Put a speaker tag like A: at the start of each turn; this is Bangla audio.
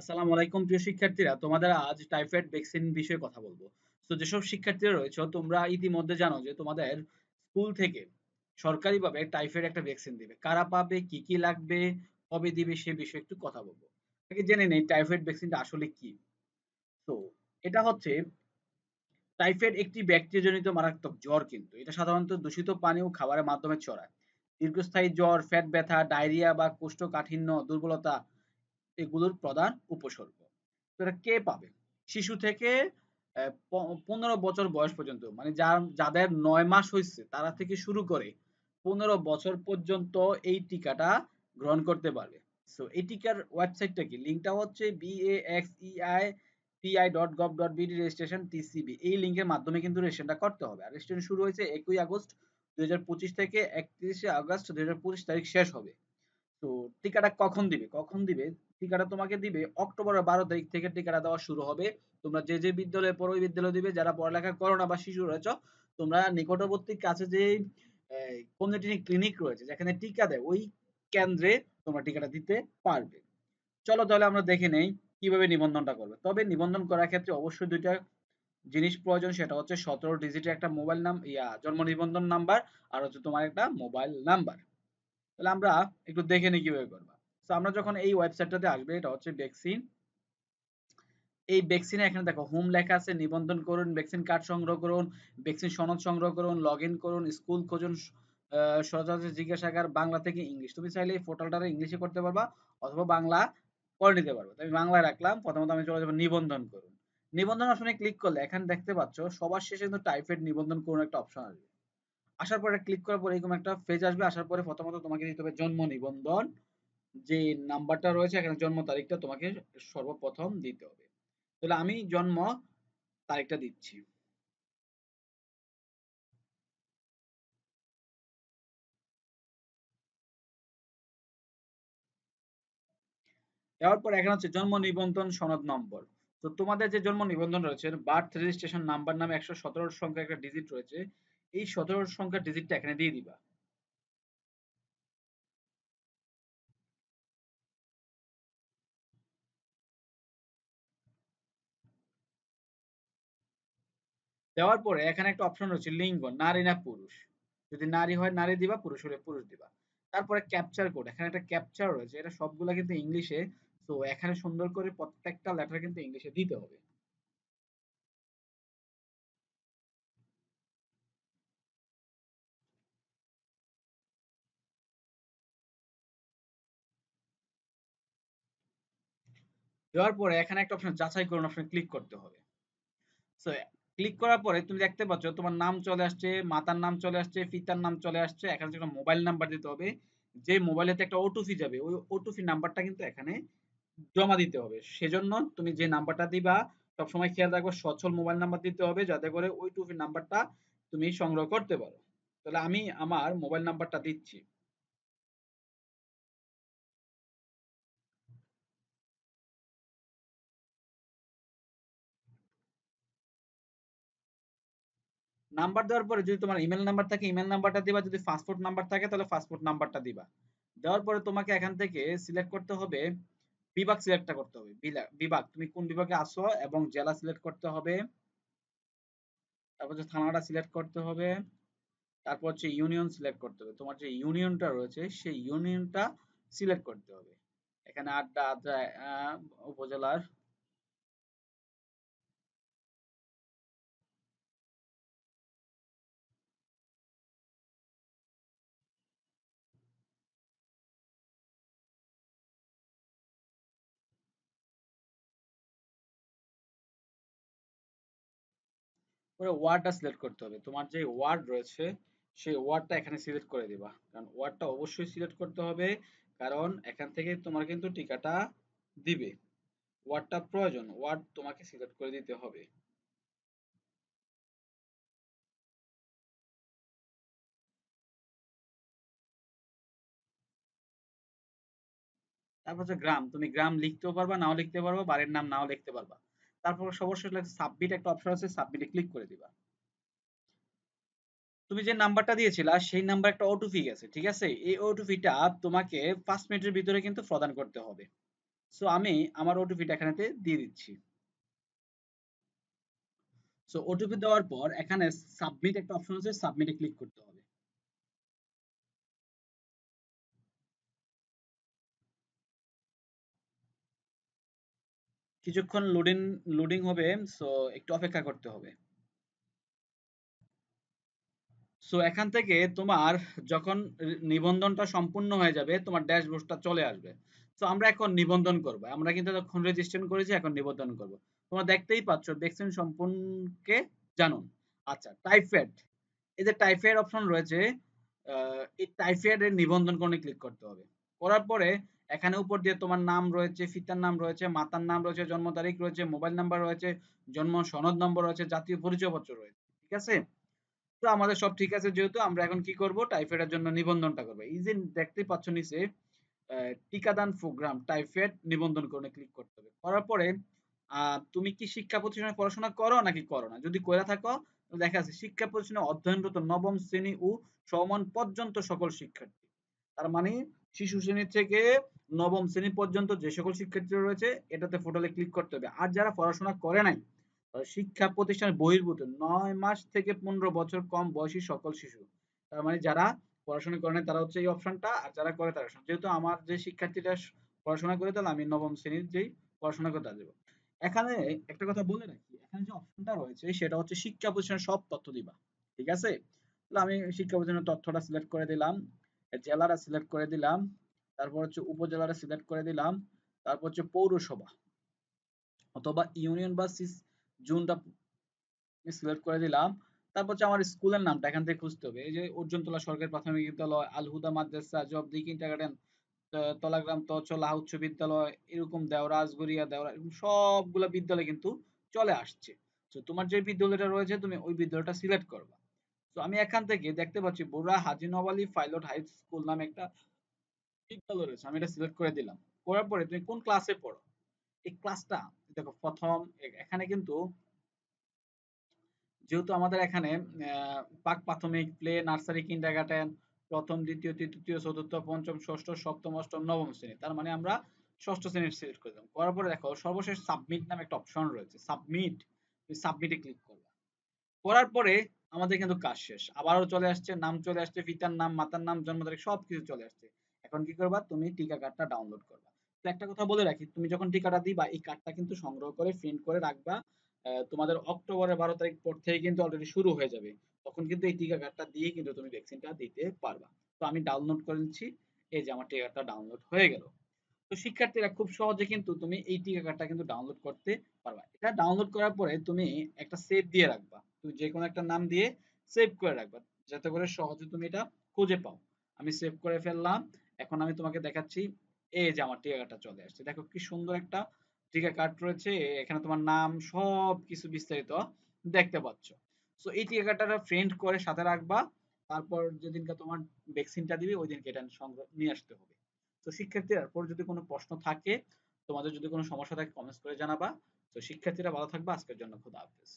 A: আসসালামু আলাইকুম, প্রিয় শিক্ষার্থীরা। তোমাদের আজ টাইফয়েড ভ্যাকসিন বিষয়ে কথা বলব। তো যেসব শিক্ষার্থীরা রয়েছে, তোমরা ইতিমধ্যে জানো যে তোমাদের স্কুল থেকে সরকারিভাবে টাইফয়েড একটা ভ্যাকসিন দিবে। কারা পাবে, কি কি লাগবে, কবে দিবে, সে বিষয়ে একটু কথা বলব। আগে জেনে নেই টাইফয়েড ভ্যাকসিনটা আসলে কি। তো এটা হচ্ছে, টাইফয়েড একটি ব্যাকটেরিয়াজনিত মারাত্মক জ্বর কিন্তু। এটা সাধারণত দূষিত পানি ও খাবারের মাধ্যমে ছড়ায়। দীর্ঘস্থায়ী জ্বর, ফ্যাট ব্যথা, ডায়রিয়া বা কোষ্ঠকাঠিন্য, দুর্বলতা এগুলোর প্রধান উপসর্গ। এটা কে পাবে? শিশু থেকে পনেরো বছর বয়স পর্যন্ত মানে যার, যাদের নয় মাস হয়েছে তারা থেকে শুরু করে পনেরো বছর পর্যন্ত এই টিকাটা গ্রহণ করতে পারবে। সো এই টিকার ওয়েবসাইটটা কি? লিঙ্কটা হচ্ছে BAXEI PI dot gov dot BD registration TCB এই লিঙ্কের মাধ্যমে কিন্তু রেজিস্ট্রেশনটা করতে হবে। আর রেজিস্ট্রেশন শুরু হয়েছে একই আগস্ট দুই হাজার পঁচিশ থেকে একত্রিশে আগস্ট দুই তারিখ শেষ হবে। তো টিকাটা কখন দিবে? কখন দিবে? টিকাটা তোমাকে দিবে অক্টোবরের বারো তারিখ থেকে টিকাটা দেওয়া শুরু হবে। তোমরা যে যে বিদ্যালয়ে পড়ো, ওই বিদ্যালয় দিবে। যারা পড়ালেখা করো না বা শিশু রয়েছ, তোমরা নিকটবর্তী কাছে যে কমিউনিটি ক্লিনিক রয়েছে, যেখানে টিকা দেয়, ওই কেন্দ্রে তোমরা টিকাটা দিতে পারবে। চলো তাহলে আমরা দেখে নেই কীভাবে নিবন্ধনটা করবে। তবে নিবন্ধন করার ক্ষেত্রে অবশ্যই দুইটা জিনিস প্রয়োজন, সেটা হচ্ছে সতেরো ডিজিটের একটা মোবাইল নাম ইয়া, জন্ম নিবন্ধন নাম্বার আর হচ্ছে তোমার একটা মোবাইল নাম্বার তাহলে আমরা একটু দেখে নিই কীভাবে করবা। তো আমরা যখন এই ওয়েবসাইটটাতে আসবে, এটা হচ্ছে ভ্যাকসিন এই ভ্যাকসিনে এখানে দেখো হোম লেখা আছে, নিবন্ধন করুন ভ্যাকসিন কার্ড সংগ্রহ করুন ভ্যাকসিন সনদ সংগ্রহ করুন লগ করুন স্কুল খুঁজুন সচরাচর জিজ্ঞাসাগার বাংলা থেকে ইংলিশ তুমি চাইলে এই পোর্টালটা ইংলিশে করতে পারবা, অথবা বাংলা করে নিতে পারব। আমি বাংলায় রাখলাম, প্রথমত আমি চলে যাব নিবন্ধন করুন। নিবন্ধন অপশনে ক্লিক করলে, এখানে দেখতে পাচ্ছ, সবার শেষে কিন্তু টাইফয়েড নিবন্ধন করুন একটা অপশন আসবে। আসার পরে ক্লিক করার পরে এরকম একটা পেজ আসবে, আসার পরে প্রথমত তোমাকে দিতে হবে জন্ম নিবন্ধন। যে নাম্বারটা রয়েছে, এখানে জন্ম তারিখটা তোমাকে সর্বপ্রথম দিতে হবে। তাহলে আমি জন্ম তারিখটা দিচ্ছি। দেওয়ার পর এখানে হচ্ছে জন্ম নিবন্ধন সনদ নম্বর। তো তোমাদের যে জন্ম নিবন্ধন রয়েছে বার্থ রেজিস্ট্রেশন নাম্বার নামে একশো সতেরো সংখ্যা একটা ডিজিট রয়েছে এই সতেরো সংখ্যার ডিজিটটা এখানে দিয়ে দিবা। দেওয়ার পরে এখানে একটা অপশন রয়েছে লিঙ্গ, নারী না পুরুষ। যদি নারী হয়, নারী দিবা, পুরুষ হলে পুরুষ দিবা। তারপরে ক্যাপচার কোড এখানে একটা ক্যাপচার রয়েছে, এটা সবগুলা কিন্তু ইংলিশে তো এখানে সুন্দর করে প্রত্যেকটা লেটার কিন্তু ইংলিশে দিতে হবে। দেওয়ার পরে এখানে একটা অপশন যাচাই করুন অপশন ক্লিক করতে হবে। সো ক্লিক করার পরে তুমি দেখতে পাচ্ছ তোমার নাম চলে আসছে, মাতার নাম চলে আসছে, পিতার নাম চলে আসছে, এখানে একটা মোবাইল নাম্বার দিতে হবে। যে মোবাইলেতে একটা ওটিপি যাবে, ওই ওটিপি নাম্বারটা কিন্তু এখানে জমা দিতে হবে। সেজন্য তুমি যে নাম্বারটা দিবা, সবসময় খেয়াল রাখবে সচ্ছল মোবাইল নাম্বার দিতে হবে, যাতে করে ওই টুপি নাম্বারটা তুমি সংগ্রহ করতে পারো। তাহলে আমি আমার মোবাইল নাম্বারটা দিচ্ছি। নাম্বার দেওয়ার পরে যদি তোমার ইমেল নাম্বার থাকে ইমেল নাম্বারটা দিবা। যদি পাসপোর্ট নাম্বার থাকে, তাহলে পাসপোর্ট নাম্বারটা দিবা। দেওয়ার পরে তোমাকে এখান থেকে সিলেক্ট করতে হবে বিভাগ সিলেক্টটা করতে হবে। বিভাগ, তুমি কোন বিভাগে আসো এবং জেলা সিলেক্ট করতে হবে। তারপর হচ্ছে থানাটা সিলেক্ট করতে হবে। তারপর হচ্ছে ইউনিয়ন সিলেক্ট করতে হবে। তোমার যে ইউনিয়নটা রয়েছে, সেই ইউনিয়নটা সিলেক্ট করতে হবে। এখানে আড্ডা, আদ্রা উপজেলার পরে ওয়ার্ডটা সিলেক্ট করতে হবে। তোমার যে ওয়ার্ড রয়েছে, সেই ওয়ার্ডটা এখানে সিলেক্ট করে দিবা। কারণ ওয়ার্ডটা অবশ্যই সিলেক্ট করতে হবে, কারণ এখান থেকে তোমার কিন্তু টিকাটা দিবে। ওয়ার্ডটা প্রয়োজন ওয়ার্ড তোমাকে সিলেক্ট করে দিতে হবে। তারপর গ্রাম তুমি গ্রাম লিখতেও পারবা, নাও লিখতে পারবা, বাড়ির নাম নাও লিখতে পারবা। তারপর সর্বশেষ সাবমিট একটা অপশন আছে সাবমিটে ক্লিক করে দিবা। তুমি যে নাম্বারটা দিয়েছিলা, সেই নাম্বার একটা ওটিপি গেছে, ঠিক আছে? এই ওটিপিটা তোমাকে পাঁচ মিনিটের ভিতরে কিন্তু প্রদান করতে হবে। সো আমি আমার ওটিপিটা এখানেতে দিয়ে দিচ্ছি। সো ওটিপি দেওয়ার পর এখানে সাবমিট একটা অপশন আছে সাবমিটে ক্লিক করতে হবে। কিছুক্ষণ লোডিং লোডিং হবে সো একটু অপেক্ষা করতে হবে। সো এখান থেকে তোমার যখন নিবন্ধনটা সম্পূর্ণ হয়ে যাবে, তোমার ড্যাশবোর্ডটা চলে আসবে। সো আমরা এখন নিবন্ধন করব। আমরা কিন্তু তখন রেজিস্ট্রেশন করেছি, এখন নিবন্ধন করব। তোমরা দেখতেই পাচ্ছ ভ্যাকসিন সম্পূর্ণকে জানুন। আচ্ছা টাইফয়েড এই যে টাইফয়েড অপশন রয়েছে এই টাইফয়েড নিবন্ধন করে ক্লিক করতে হবে। করার পরে এখানে উপর দিয়ে তোমার নাম রয়েছে, পিতার নাম রয়েছে, মাতার নাম রয়েছে, জন্ম তারিখ রয়েছে মোবাইল নাম্বার রয়েছে, জন্ম সনদ নম্বর রয়েছে, জাতীয় পরিচয়পত্র রয়েছে, ঠিক আছে? তো আমাদের সব ঠিক আছে যেহেতু, আমরা এখন কি করব? টাইফয়েডের জন্য নিবন্ধনটা করব। এই যে দেখতেই পাচ্ছ নিচে টিকাদান প্রোগ্রাম টাইফয়েড নিবন্ধন করে ক্লিক করতে হবে। করার পরে তুমি কি শিক্ষা প্রতিষ্ঠানে পড়াশোনা করো নাকি করো না? যদি করে থাকো দেখা যাচ্ছে শিক্ষা প্রতিষ্ঠানে অধ্যয়নরত নবম শ্রেণি ও সমান পর্যন্ত সকল শিক্ষার্থী। তার মানে শিশু শ্রেণি থেকে নবম শ্রেণি পর্যন্ত যে সকল শিক্ষার্থী রয়েছে, এটাতে ফোটালে ক্লিক করতে হবে। আর যারা পড়াশোনা করে নাই শিক্ষা প্রতিষ্ঠান বহির্ভূত। নয় মাস থেকে পনেরো বছর কম বয়সী সকল শিশু। তার মানে যারা পড়াশোনা করে নাই, তারা হচ্ছে এই অপশনটা আর যারা করে, তারা যেহেতু আমার যে শিক্ষার্থীরা পড়াশোনা করে, তাহলে আমি নবম শ্রেণির যেই পড়াশোনা করে দেবো। এখানে একটা কথা বলে রাখি, এখানে যে অপশনটা রয়েছে, সেটা হচ্ছে শিক্ষা প্রতিষ্ঠানের সব তথ্য দিবা। ঠিক আছে? তাহলে আমি শিক্ষা প্রতিষ্ঠানের তথ্যটা সিলেক্ট করে দিলাম, জেলাটা সিলেক্ট করে দিলাম। তারপর হচ্ছে উপজেলাটা সিলেক্ট করে দিলাম। তারপর হচ্ছে পৌরসভা অথবা ইউনিয়ন বা জোনটা সিলেক্ট করে দিলাম। তারপর হচ্ছে আমার স্কুলের নামটা এখান থেকে খুঁজতে হবে। এই যে অর্জুনতলা সরকারি প্রাথমিক বিদ্যালয়, আলহুদা মাদ্রাসা জবদি কিন্ডারগার্টেন তলাগ্রাম তচলা উচ্চ বিদ্যালয়, এরকম দেওরাজ গড়িয়া দেওরা, এরকম সবগুলো বিদ্যালয় কিন্তু চলে আসছে। তো তোমার যে বিদ্যালয়টা রয়েছে, তুমি ওই বিদ্যালয়টা সিলেক্ট করবা। তো আমি এখান থেকে দেখতে পাচ্ছি Bura Haji Nawali pilot high school নামে একটা বিদ্যালয় রয়েছে, আমি এটা সিলেক্ট করে দিলাম। করার পরে তুমি কোন ক্লাসে পড়ো? এই ক্লাসটা দেখো প্রথম এখানে কিন্তু যেহেতু আমাদের এখানে পাক প্রাথমিক, প্লে, নার্সারি প্রথম, দ্বিতীয়, তৃতীয়, চতুর্থ, পঞ্চম, ষষ্ঠ, সপ্তম, অষ্টম, নবম শ্রেণি, তার মানে আমরা ষষ্ঠ শ্রেণির সিলেক্ট করে দিলাম। করার পরে দেখো, সর্বশেষ সাবমিট নামে একটা অপশন রয়েছে সাবমিট সাবমিটে ক্লিক করবে। করার পরে আমাদের কিন্তু কাজ শেষ। আবারও চলে আসছে, নাম চলে আসছে, পিতার নাম, মাতার নাম, জন্ম তারিখ, সবকিছু চলে আসছে। এখন কি করবা? তুমি টিকা কার্ডটা ডাউনলোড করবা। তো একটা কথা বলে রাখি, তুমি যখন টিকাটা দিবা, এই কার্ডটা কিন্তু সংগ্রহ করে প্রিন্ট করে রাখবা তোমাদের অক্টোবরের বারো তারিখ পর থেকে কিন্তু অলরেডি শুরু হয়ে যাবে। তখন কিন্তু এই টিকা কার্ডটা দিয়ে কিন্তু তুমি ভ্যাকসিনটা দিতে পারবা। তো আমি ডাউনলোড করে নিচ্ছি, এই যে আমার টিকা কার্ডটা ডাউনলোড হয়ে গেল। তো শিক্ষার্থীরা খুব সহজে কিন্তু তুমি এই টিকা কার্ডটা কিন্তু ডাউনলোড করতে পারবা। এটা ডাউনলোড করার পরে তুমি একটা সেভ দিয়ে রাখবা। তুমি যে কোনো একটা নাম দিয়ে সেভ করে রাখবা। যাতে করে সহজে তুমি এটা খুঁজে পাও। আমি সেভ করে ফেললাম। এখন আমি তোমাকে দেখাচ্ছি, এই যে আমার টিকা কার্ডটা চলে আসছে। দেখো কি সুন্দর একটা টিকা কার্ড রয়েছে, এখানে তোমার নাম সব কিছু বিস্তারিত দেখতে পাচ্ছ। সো এই টিকা কার্ডটা প্রিন্ট করে সাথে রাখবা, তারপর যেদিনকে তোমার ভ্যাকসিনটা দিবে ওই দিনকে এটা সংগ্রহ, নিয়ে আসতে হবে। তো শিক্ষার্থীরা, পর যদি কোনো প্রশ্ন থাকে, তোমাদের যদি কোনো সমস্যা থাকে কমেন্টস করে জানাবা। তো শিক্ষার্থীরা ভালো থাকবা, আজকের জন্য খুদা হাফেজ।